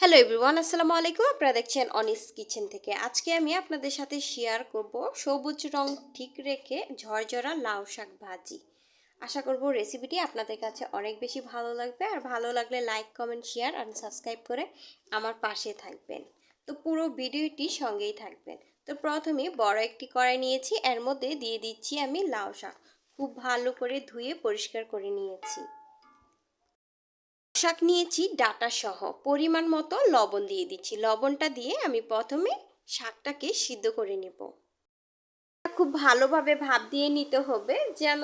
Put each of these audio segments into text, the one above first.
Hello everyone আসসালামু আলাইকুম। আপনারা দেখছেন অনিস কিচেন থেকে। আজকে আমি আপনাদের সাথে শেয়ার করব সবুজ রং ঠিক রেখে ঝরঝরা লাউ শাক ভাজি। আশা করব রেসিপিটি আপনাদের কাছে অনেক বেশি ভালো লাগবে। আর ভালো লাগলে লাইক কমেন্ট শেয়ার আর সাবস্ক্রাইব করে আমার পাশে থাকবেন। তো পুরো ভিডিওটি সঙ্গেই থাকবেন। তো প্রথমে বড় একটি কড়াই নিয়েছি। এর মধ্যে দিয়ে দিচ্ছি আমি লাউ শাক। খুব ভালো করে ধুয়ে পরিষ্কার করে নিয়েছি। শাক নিয়েছি ডাটা সহ পরিমাণ মতো লবণ দিয়ে দিচ্ছি। লবণটা দিয়ে আমি প্রথমে শাকটাকে সিদ্ধ করে নেব। খুব ভালোভাবে ভাপ দিয়ে নিতে হবে যেন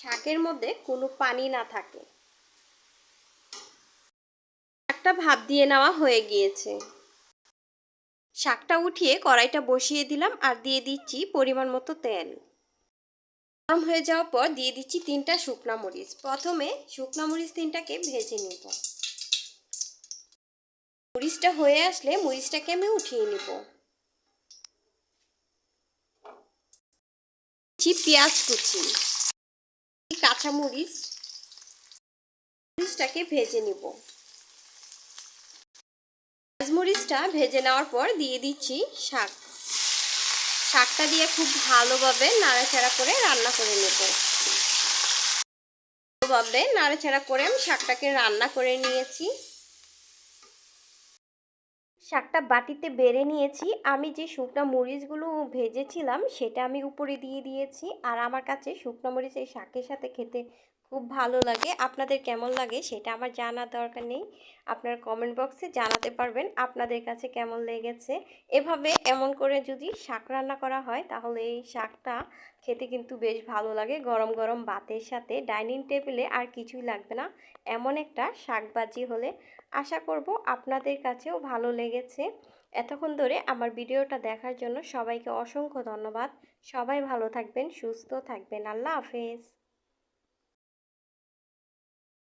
শাকের মধ্যে কোনো পানি না থাকে। শাকটা ভাপ দিয়ে নেওয়া হয়ে গিয়েছে। শাকটা উঠিয়ে কড়াইটা বসিয়ে দিলাম আর দিয়ে দিচ্ছি পরিমাণ মতো তেল। গরম হয়ে যাওয়ার পর দিয়ে দিচ্ছি তিনটা শুকনা মরিচ। প্রথমে শুকনা মরিচ তিনটাকে ভেজে নেব। মরিচটা হয়ে আসলে মরিচটাকে আমি উঠিয়ে নেব। পেঁয়াজ কুচি। কাঁচা মরিচ, মরিচটাকে ভেজে নেব। মরিচটা ভেজে নেওয়ার পর দিয়ে দিচ্ছি শাক। শাকটা দিয়ে খুব ভালোভাবে নাড়াচাড়া করে রান্না করে নেব। ভালোভাবে নাড়াচাড়া করে আমি শাকটাকে রান্না করে নিয়েছি। শাকটা বাটিতে বেড়ে নিয়েছি। আমি যে শুকনো মরিচগুলো ভেজেছিলাম, সেটা আমি উপরে দিয়ে দিয়েছি। আর আমার কাছে শুকনো মরিচ এই শাকের সাথে খেতে খুব ভালো লাগে। আপনাদের কেমন লাগে সেটা আমার জানার দরকার নেই। আপনার কমেন্ট বক্সে জানাতে পারবেন আপনাদের কাছে কেমন লেগেছে। এভাবে এমন করে যদি শাক রান্না করা হয়, তাহলে এই শাকটা খেতে কিন্তু বেশ ভালো লাগে। গরম গরম ভাতের সাথে, ডাইনিং টেবিলে আর কিছুই লাগবে না। এমন একটা শাকবাজি হলে আশা করব আপনাদের কাছেও ভালো লেগেছে। এতক্ষণ ধরে আমার ভিডিওটা দেখার জন্য সবাইকে অসংখ্য ধন্যবাদ। সবাই ভালো থাকবেন, সুস্থ থাকবেন। আল্লাহ হাফেজ।